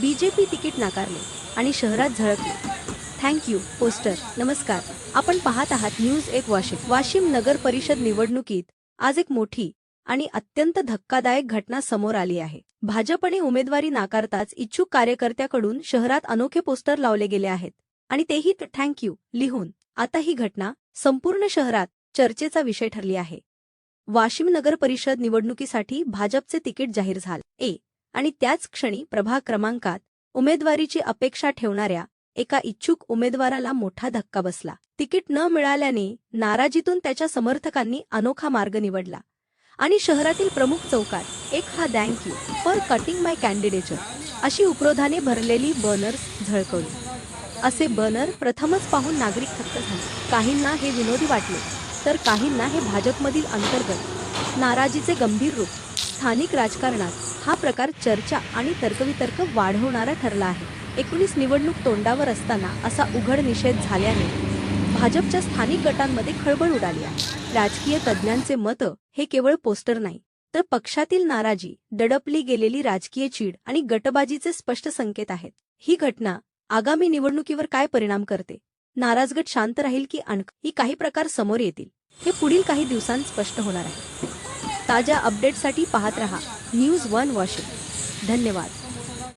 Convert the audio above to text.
BJP ticket नाकारले आणि शहरात झळकले. Thank you poster. नमस्कार. आपण पाहत आहात न्यूज एक वाशिम. वाशिम नगर परिषद निवडणुकीत आज एक मोठी आणि अत्यंत धक्कादायक घटना समोर आली आहे. भाजपने उमेदवारी नाकारताच इच्छुक कार्यकर्त्याकडून शहरात अनोखे पोस्टर लावले गेले आहेत आणि तेही थँक्यू लिहून. आता ही घटना संपूर्ण शहरात चर्चेचा विषय ठरली आहे. वाशिम नगर परिषद निवडणुकीसाठी भाजपचे तिकीट जाहीर झाले. ए आणि त्याच क्षणी प्रभाग क्रमांकात उमेदवारीची अपेक्षा ठेवणाऱ्या एका इच्छुक उमेदवाराला मोठा धक्का बसला. तिकीट न मिळाल्याने नाराजीतून त्याच्या समर्थकांनी अनोखा मार्ग निवडला आणि शहरातील प्रमुख चौकात एक हा thank you for cutting my candidature अशी उपरोधाने भरलेली बर्नर्स झळकवली. असे बर्नर प्रथमच पाहून नागरिक थक्क झाले. काहींना हे विनोदी वाटले तर काहींना हे भाजपमधील अंतर्गत नाराजीचे गंभीर रूप स्थानिक राजकारणात हा प्रकार चर्चा आणि तर्कवितर्क वाढवणारा ठरला आहे. एकोणीस निवडणूक तोंडावर असताना असा उघड निषेध झाल्याने भाजपच्या स्थानिक गटांमध्ये खळबळ उडाली आहे. राजकीय तज्ज्ञांचे मत हे केवळ पोस्टर नाही तर पक्षातील नाराजी दडपली गेलेली राजकीय चीड आणि गटबाजीचे स्पष्ट संकेत आहेत. ही घटना आगामी निवडणुकीवर काय परिणाम करते? नाराजगट शांत राहील की अणक ही काही प्रकार समोर येतील? हे पुढील काही दिवसांत स्पष्ट होणार आहे. ताज्या अपडेटसाठी पाहत रहा. न्यूज वन वॉशिंग धन्यवाद.